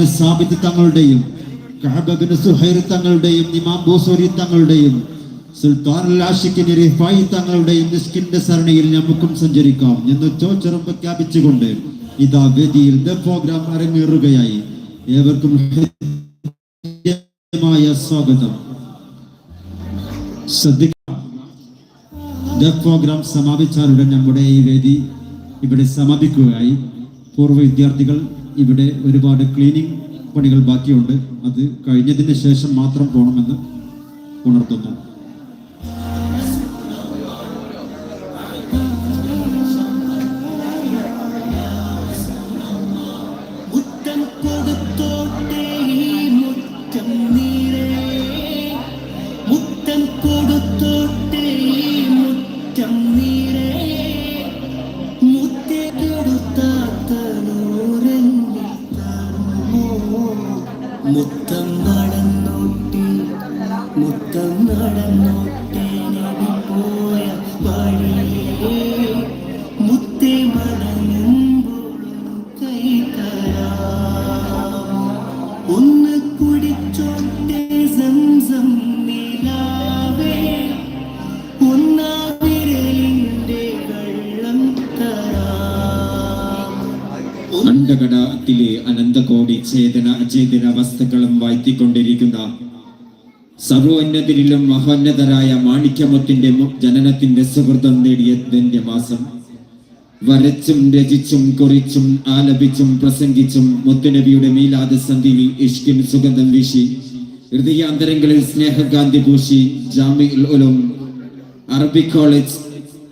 സാബിത്ത് തങ്ങളുടെയും കഅബബിന് സുഹൈർ തങ്ങളുടെയും ഇമാം ബൂസൂരി തങ്ങളുടെയും സുൽത്താൻ ആഷിഖിന് റിഫായി തങ്ങളുടെയും നിസ്കിന്റെ സരണിയിൽ നമുക്കും സഞ്ചരിക്കാം. എന്ന് ചോച്ചറും പ്രഖ്യാപിച്ചുകൊണ്ട് ഇതാ വേദിയിൽ പ്രോഗ്രാം അരങ്ങേറുകയായി. ഏവർക്കും സ്വാഗതം. ശ്രദ്ധിക്കാം. പ്രോഗ്രാം സമാപിച്ചാലുടൻ നമ്മുടെ ഈ വേദി ഇവിടെ സമാപിക്കുകയായി. പൂർവ വിദ്യാർത്ഥികൾ ഇവിടെ ഒരുപാട് ക്ലീനിങ് പണികൾ ബാക്കിയുണ്ട്. അത് കഴിഞ്ഞതിന് ശേഷം മാത്രം പോകണമെന്ന് ഉണർത്തുന്നു. സർവോന്നതിരിലും മഹോന്നതരായ മാണിക്യമത്തിന്റെ ജനനത്തിന്റെ സുഹൃതം നേടിയതിന്റെ മാസം. വരച്ചും രചിച്ചും കുറിച്ചും ആലപിച്ചും പ്രസംഗിച്ചും മുത്തുനബിയുടെ മീലാദ് സന്ധിയിൽ ഇഷ്കിൻ സുഗന്ധം വീശി ഹൃദയാന്തരങ്ങളിൽ സ്നേഹകാന്തി പൂശി ജാമിഉൽ അറബി കോളേജ്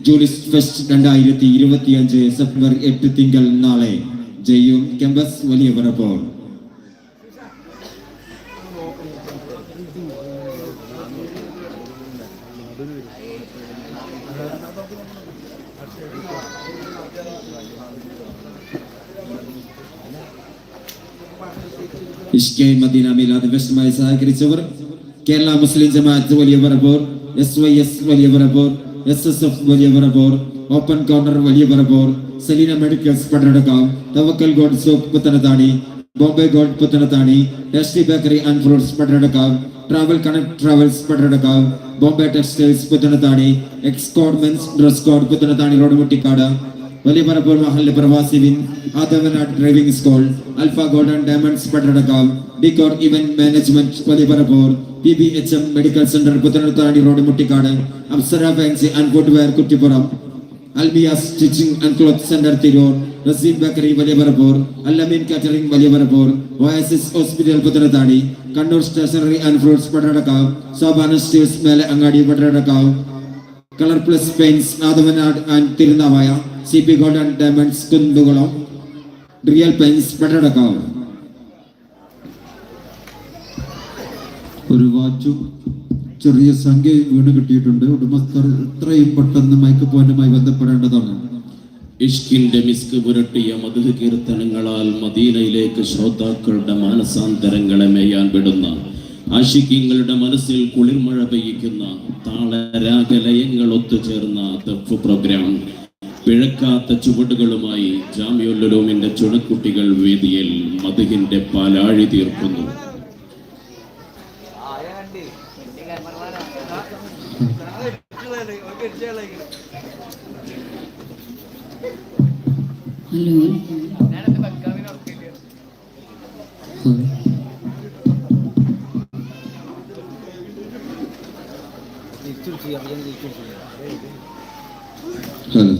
ജൂലിസ് ഫെസ്റ്റ് രണ്ടായിരത്തി ഇരുപത്തിയഞ്ച് സെപ്റ്റംബർ എട്ട് തിങ്കൾ നാളെ ജയ്യും ക്യാമ്പസ് വലിയ പറപ്പോൾ ഇഷ്കെ മദീന മീലാദ് ഫെസ്റ്റുമായി സഹകരിച്ചവർ കേരള മുസ്ലിം ജമാഅത്ത് വലിയ പറപ്പോൾ എസ് വൈ എസ് വലിയ പറപ്പോൾ എസ് എസ് എഫ് വലിയ പറപ്പോൾ ഓപ്പൺ കോർണർ വലിയ പറപ്പോൾ Saleena medicals പട്ടണക്കാം Thavakkal God soap Puthanathani Bombay God Puthanathani tasty bakery and fruits Pattanakkam travel connect travels Pattanakkam Bombay textiles Puthanathani X code men's dress code Puthanathani road Muttikkad വലിയ പറപ്പോൾ മഹലിന്റെ പ്രവാസി win Athavanad driving school Alfa golden diamonds പട്ടടക്കം decor event management വലിയ Parappur P B H M medical centre Puthanathani road Muttikkad Apsara fancy and footwear Kuttippuram അൽബിയ stitching and cloth centre Tirur Raseem bakery വലിയ പറപ്പൂർ അല്ലമീൻ catering വലിയ Parappur hospital Puthanathani Kannur stationery and fruits Pattanakkavu Sobhana സ്റ്റീവ്സ് മേലെ അങ്ങാടി Pattanakkavu colour plus paints നാദവനാട് and Thirunavaya C P gold and diamonds കുന്തുകുളം real paints Pattanakkavu. ഒരു വാച്ചും ചെറിയ സംഖ്യ വീണ് കിട്ടിയിട്ടുണ്ട്. ഉടമസ്ഥർ എത്രയും പെട്ടെന്ന് മൈക്ക് പോയിന്റുമായി ബന്ധപ്പെടേണ്ടതാണ്. ഇഷ്കിന്റെ മിസ്ക് പുരട്ടിയ മധു കീർത്തനങ്ങളാൽ മദീനയിലേക്ക് ശ്രോതാക്കളുടെ മാനസാന്തരങ്ങളെ മേയാൻ വിടുന്ന ആശിക്കിങ്ങളുടെ മനസ്സിൽ കുളിർമഴ പെയ്യിക്കുന്ന താളരാഗലയങ്ങൾ ഒത്തുചേർന്ന ദഫ് പ്രോഗ്രാം പിഴക്കാത്ത ചുവടുകളുമായി ജാമ്യുല്ലുലൂമിന്റെ ചുണക്കുട്ടികൾ വേദിയിൽ മധുഹിന്റെ പാലാഴി തീർക്കുന്നു. ഹലോ. ഹലോ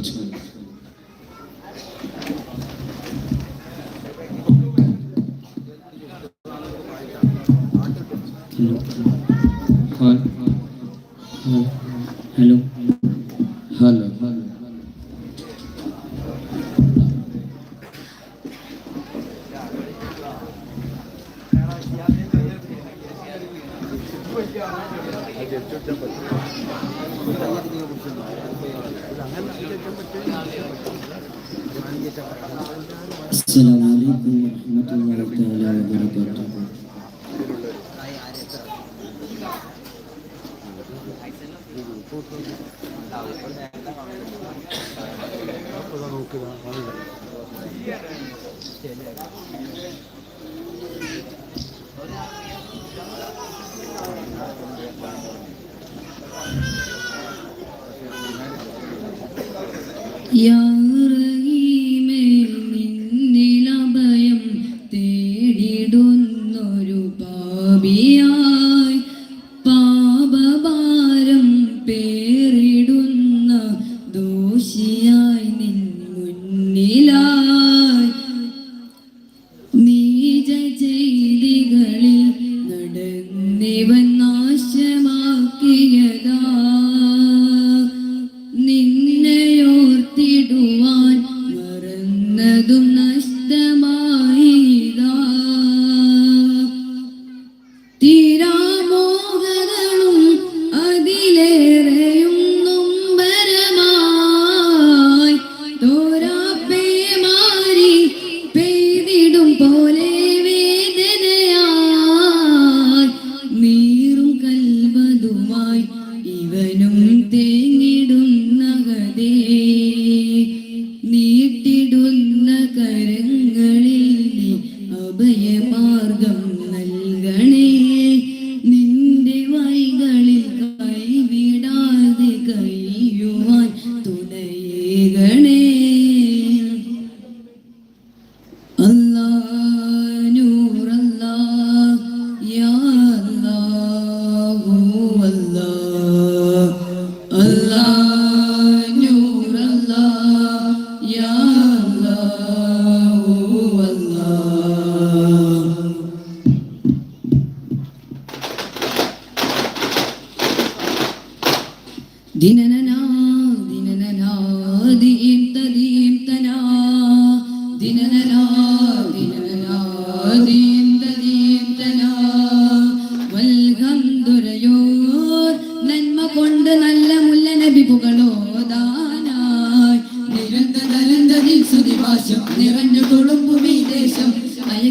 이야.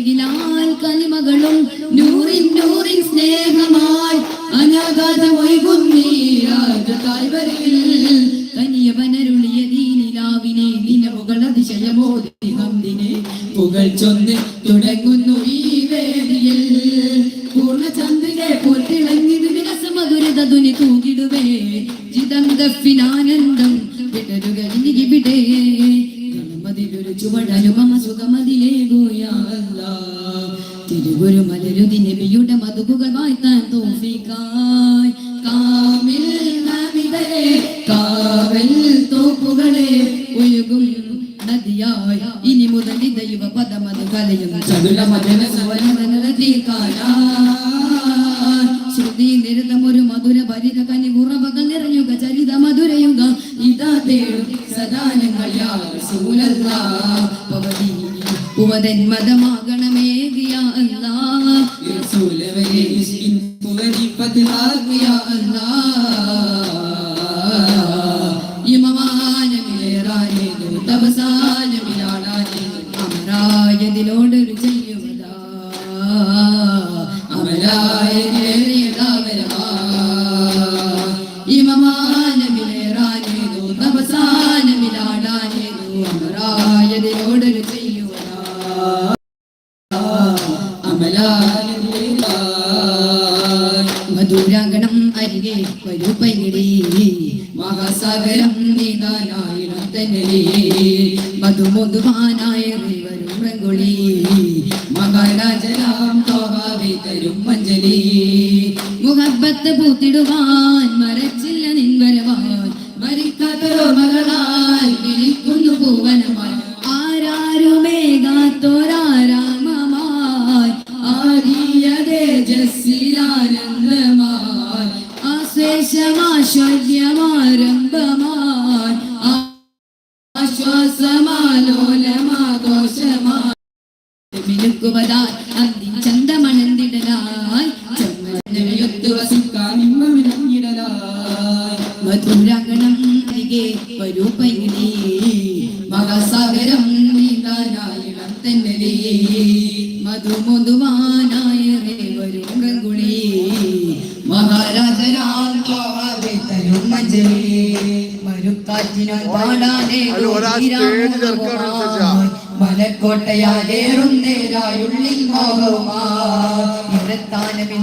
നിലാൽ കലിമകളും നൂറിൻ നൂറിൻ സ്നേഹമായി അനാഗാത ഒഴുകുന്നീരാജതായ്വരയിൽ തനിയവനരുളിയ നീലാവിനെ നിലവുകൾ അതിശയമോ ദിനെ. പുകഴ്ചൊന്നിൽ ചരിത കനി ഉറവകൾ നിറയുക ചരിത മധുരയുക ഇതാ തേടും സദാനങ്ങൾ യാ റസൂലല്ലാ. പവദീനി പുവതന്മതമാകണം ഭാവസകലം മുഹബത്ത് പൂത്തിടുവാൻ മരച്ചില്ല നിൻവരവാൻ. മരിക്കാത്തൊരോർമകൾ മകസകരം നീതാനായിളം തന്നെ മധുമധുവാനായ വരും ഗംഗുളി. മഹാരാജനാൾ തരും മജലി മരുക്കാറ്റിനാൽ പാടാനേ മലക്കോട്ടയാലേറും നേരായുള്ളിൽ മോഹമാ പുറത്താനവിൽ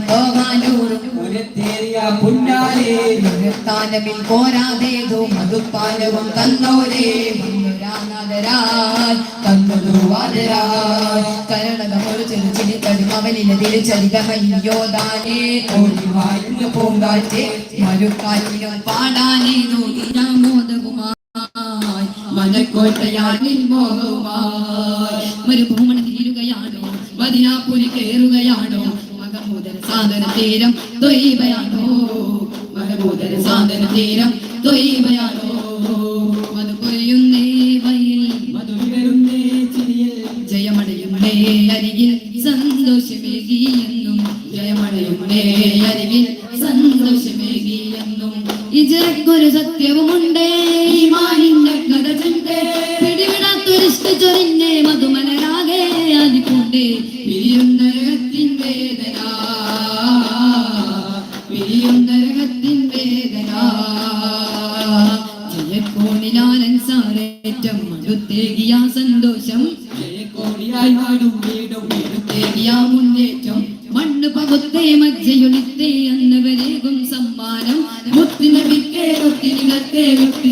മധുപ്പാലവും തന്നോരേ. മനക്കോട്ടയാൽ നിൻമോഹവുമായി മരുഭൂമണ തീരുകയാണോ? മദിനാപ്പുരി കയറുകയാണോ? സാധന തീരം ദ്വൈബയാനോ മഹബൂദന സാധന തീരം ദ്വൈബയാനോ മരിക്കും മണ്ണ് പകുത്തേ മജ്ജയൊളിത്തേ അന്ന് വരേകും സമ്മാനം. മുത്തിനെ വിട്ടേ ഒത്തിരികത്തെ വിട്ടു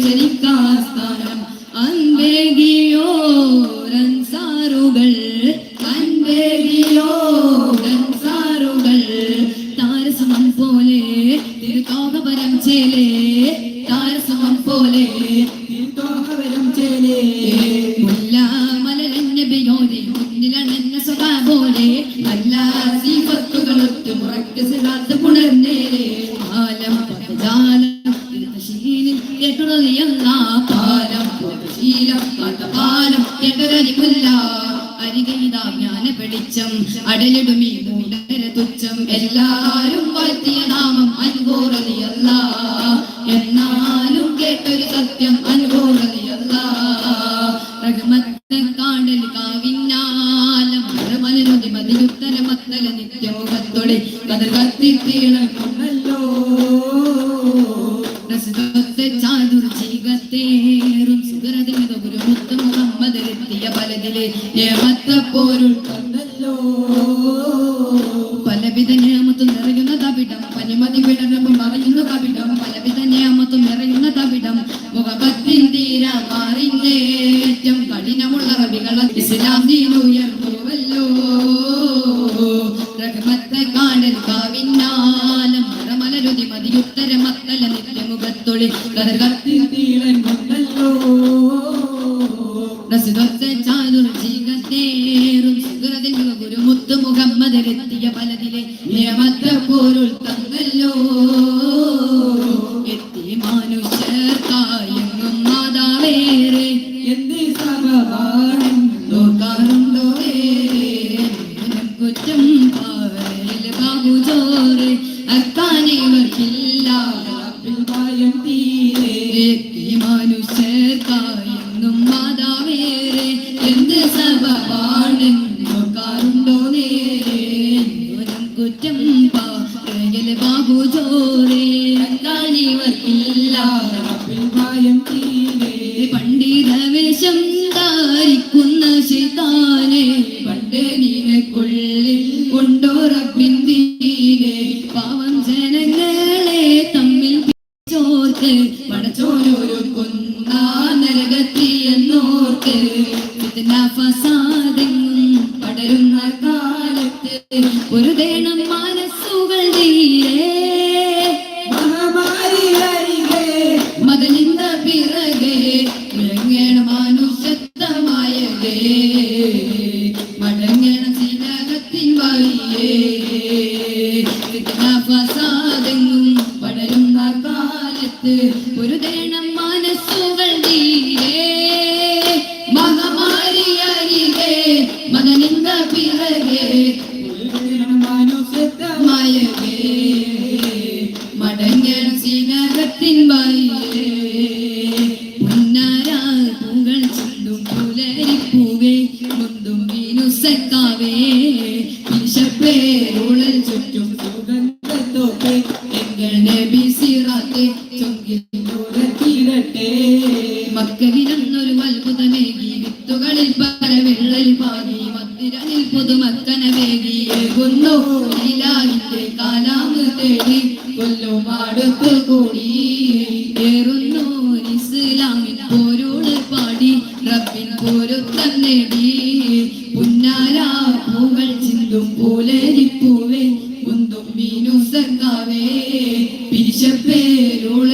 കത്തിത്തീളൻ വന്നല്ലോ പ്രസിദ്ധത്തെ ചാതുർ ജീകത്തേറും സുഹൃതിൻ ഗുരുമുത്ത് മുഹമ്മദ് എത്തിയ പലതിലെ നിയമത്തെ പിറകെ മനസ്സത്തമായ തന്നാനേ പിരിച്ച പേരുള്ള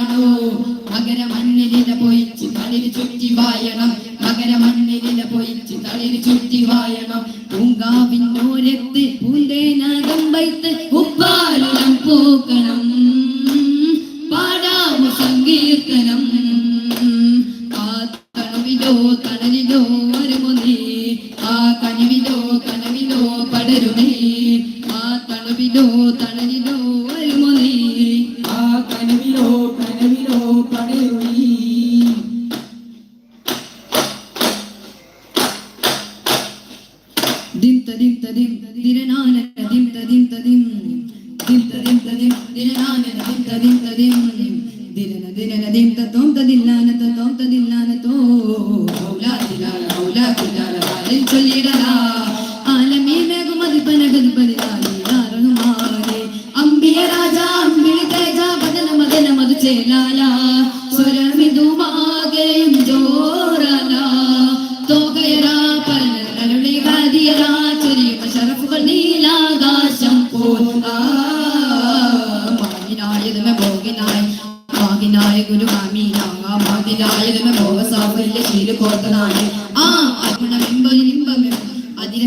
ദിം തദിം തദിം തിരനാന ദിം തദിം തദിം ദിം തദിം തദിം തിരനാന ദിം തദിം തദിം ദിനന ദിനന ദിം തത്തോം തദില്ലാന തത്തോം തദില്ലാന തോ ഔലാ ദിലാല ഔലാ ദിലാല ആലിൽ ചൊല്ലിടലാ. ചേലാല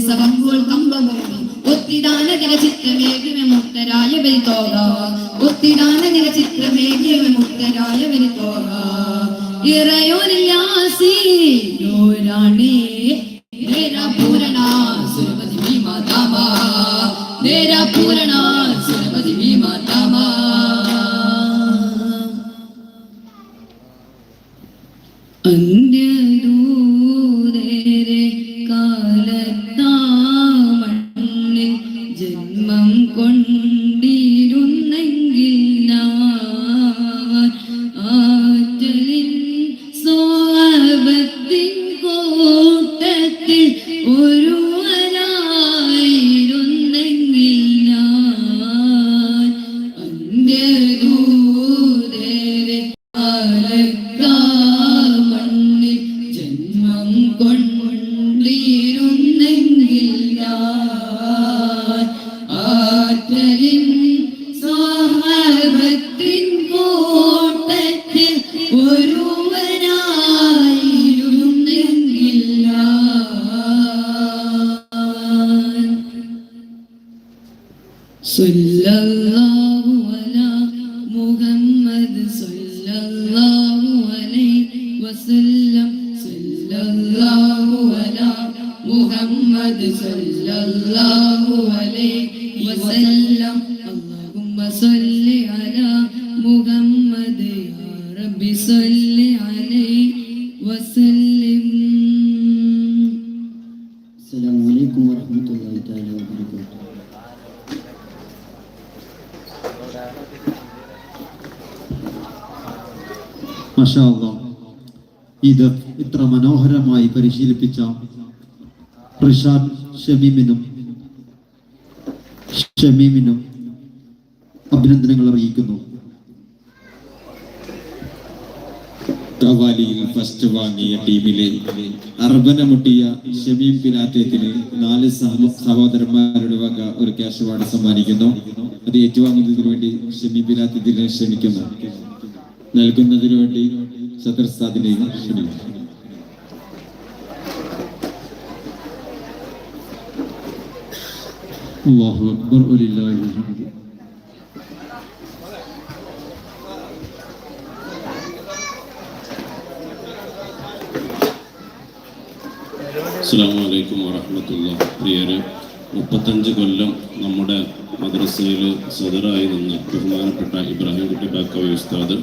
സവങ്കോൾ കമ്പവും ഒത്തിടാന നിരചിത്രമേഘ്യമുക്തരായ വരുത്തോക ഒത്തിടാന നിരചിത്രമേഘ്യമുക്തരായ വരുത്തോക ഇറയോനില്ലാസിയോരാണേ ഇത് ഇത്ര മനോഹരമായി പരിശീലിപ്പിച്ച റിഷാദ് ഷമീമിനും ഷമീമിനും അഭിനന്ദനങ്ങൾ അറിയിക്കുന്നു. കവാലിയിൽ ഫസ്റ്റ് വാങ്ങിയ ടീമിലെ അർബന മുട്ടിയ ഷമീം പിലാറ്റത്തിന് നാല് സഹ- സഹോദരന്മാരുടെ വക ഒരു ക്യാഷ് അവാർഡ് സമ്മാനിക്കുന്നു. അത് ഏറ്റുവാങ്ങുന്നതിന് വേണ്ടി ഷമീം പിലാറ്റത്തിനെ ക്ഷണിക്കുന്നു നൽകുന്നതിന് വേണ്ടി ശത്രുസാദിനെ സാദിനെ ക്ഷണിക്കുന്നു അല്ലാഹു അക്ബർ അസ്സാം വലൈക്കും വറഹമത്തുള്ള പ്രിയര് മുപ്പത്തഞ്ച് കൊല്ലം നമ്മുടെ മദ്രസയിൽ സദറായി നിന്ന് ബഹുമാനപ്പെട്ട ഇബ്രാഹിം കുട്ടി ബാക്കവി ഉസ്താദ്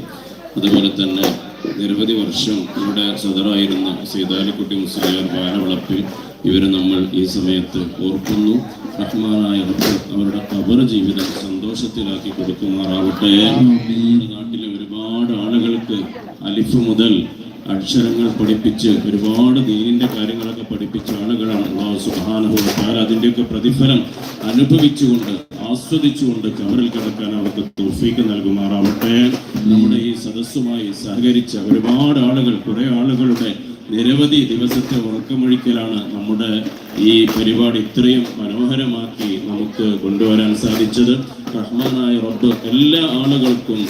അതുപോലെ തന്നെ നിരവധി വർഷം ഇവിടെ സദറായിരുന്ന സീതാലിക്കുട്ടി മുസ്ലിയാർ ബാലവളപ്പിൽ ഇവരെ നമ്മൾ ഈ സമയത്ത് ഓർക്കുന്നു. റഹ്മാനായ അവരുടെ കബർ ജീവിതം സന്തോഷത്തിലാക്കി കൊടുക്കുമാറാവട്ടെ. നാട്ടിലെ ഒരുപാട് ആളുകൾക്ക് അലിഫ് മുതൽ അക്ഷരങ്ങൾ പഠിപ്പിച്ച് ഒരുപാട് ദീനിന്റെ കാര്യങ്ങളൊക്കെ പഠിപ്പിച്ച ആളുകളാണ്. അള്ളാഹു തആല അതിന്റെയൊക്കെ പ്രതിഫലം അനുഭവിച്ചുകൊണ്ട് ആസ്വദിച്ചുകൊണ്ട് കവറിൽ കിടക്കാൻ അവർക്ക് തോഫീക്ക് നൽകുമാറാവട്ടെ. നമ്മുടെ ഈ സദസ്സുമായി സഹകരിച്ച ഒരുപാട് ആളുകൾ കുറേ ആളുകളുടെ നിരവധി ദിവസത്തെ ഉറക്കമൊഴിക്കലാണ് നമ്മുടെ ഈ പരിപാടി ഇത്രയും മനോഹരമാക്കി നമുക്ക് കൊണ്ടുവരാൻ സാധിച്ചത്. റഹ്മാനായ റബ്ബ് എല്ലാ ആളുകൾക്കും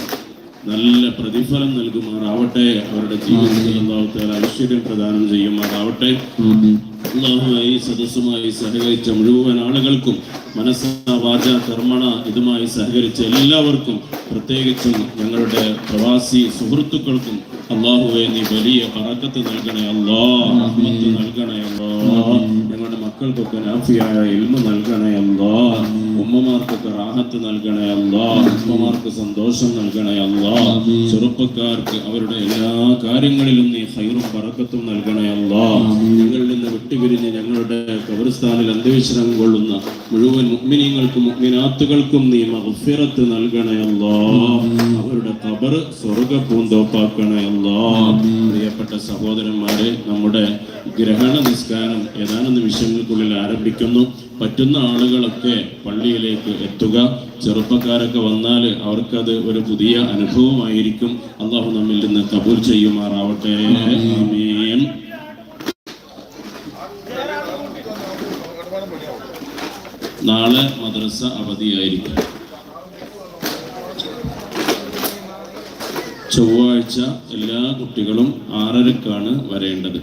നല്ല പ്രതിഫലം നൽകുമാറാവട്ടെ. അവരുടെ ജീവിതത്തിൽ ഐശ്വര്യം പ്രദാനം ചെയ്യുമാറാവട്ടെ. ഈ സദസ്സുമായി സഹകരിച്ച മുഴുവൻ ആളുകൾക്കും മനസ്സാവാച കർമ്മണ ഇതുമായി സഹകരിച്ച എല്ലാവർക്കും പ്രത്യേകിച്ചും ഞങ്ങളുടെ പ്രവാസി സുഹൃത്തുക്കൾക്കും അള്ളാഹുവെ നീ വലിയ പറക്കത്ത് നൽകണേ അല്ലാ റഹ്മത്ത് നൽകണേ അല്ലാ ഞങ്ങളുടെ മക്കൾക്കൊക്കെ നാഫിയായ ഇൽമ നൽകണേ അല്ലാ ഉമ്മമാർക്കൊക്കെ റാഹത്ത് നൽകണേ അല്ലാ ഉമ്മമാർക്ക് സന്തോഷം നൽകണേ അല്ലാ ചെറുപ്പക്കാർക്ക് അവരുടെ എല്ലാ കാര്യങ്ങളിലും നീ ഹൈറും പറക്കത്തും നൽകണേ അല്ലാ ഞങ്ങളിൽ നിന്ന് വിട്ടുപിരിഞ്ഞ് ഞങ്ങളുടെ കബർസ്ഥാനിൽ അന്ത്യവിശ്രമം കൊള്ളുന്ന മുഴുവൻ മുഗ്മിനീങ്ങൾക്കും മുഗ്മിനാത്തുകൾക്കും നീ മഹഫിറത്ത് നൽകണയല്ലോ അവരുടെ കബർ സ്വർഗ പൂന്തോപ്പാക്കണയല്ലോ പ്രിയപ്പെട്ട സഹോദരന്മാരെ നമ്മുടെ ഗ്രഹണ നിസ്കാരം ഏതാനും നിമിഷങ്ങൾക്കുള്ളിൽ ആരംഭിക്കുന്നു. പറ്റുന്ന ആളുകളൊക്കെ പള്ളിയിലേക്ക് എത്തുക. ചെറുപ്പക്കാരൊക്കെ വന്നാൽ അവർക്കത് ഒരു പുതിയ അനുഭവമായിരിക്കും. അള്ളാഹു നമ്മിൽ നിന്ന് കബൂൽ ചെയ്യുമാറാവട്ടെ. ആമീൻ. നാളെ മദ്രസ അവധിയായിരിക്കും ചൊവ്വാഴ്ച എല്ലാ കുട്ടികളും ആറരക്കാണ് വരേണ്ടത്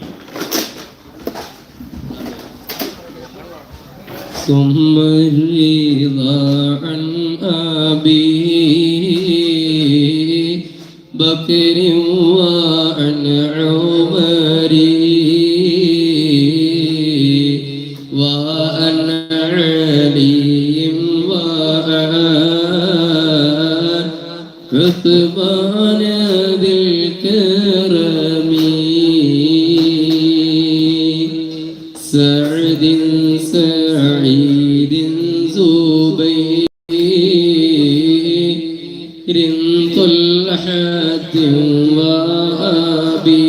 ثم الرضا عن أبي بكر وعن عمر عثمان ذي الكرم سعد سعيد زبير طلحة وأبي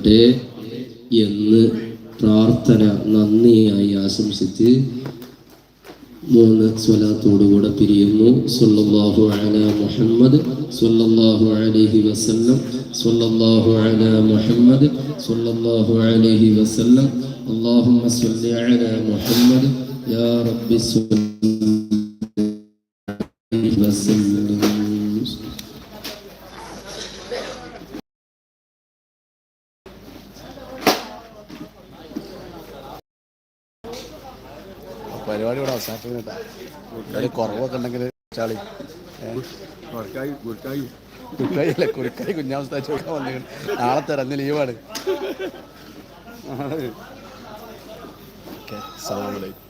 നൽകട്ടെ എന്ന് പ്രാർത്ഥന നന്ദിയായി ആശംസിച്ച് മൂന്ന് സ്വലാത്തോടുകൂടെ പിരിയുന്നു. സൊല്ലാഹു അല മുഹമ്മദ് സൊല്ലാഹു അലഹി വസല്ലം സൊല്ലാഹു അല മുഹമ്മദ് സൊല്ലാഹു അലഹി വസല്ലം. അള്ളാഹു മുഹമ്മദ്. യാ റബ്ബി അതിൽ കുറവൊക്കെ ഉണ്ടെങ്കിൽ ചാളി. കുറുക്കായി അല്ല കുറുക്കായി കുഞ്ഞാവസ്ഥ ചോദിക്കാൻ വന്നു നാളെ തരാം ലീവാണ്. ഓക്കെ അസ്സലാമു അലൈക്കും.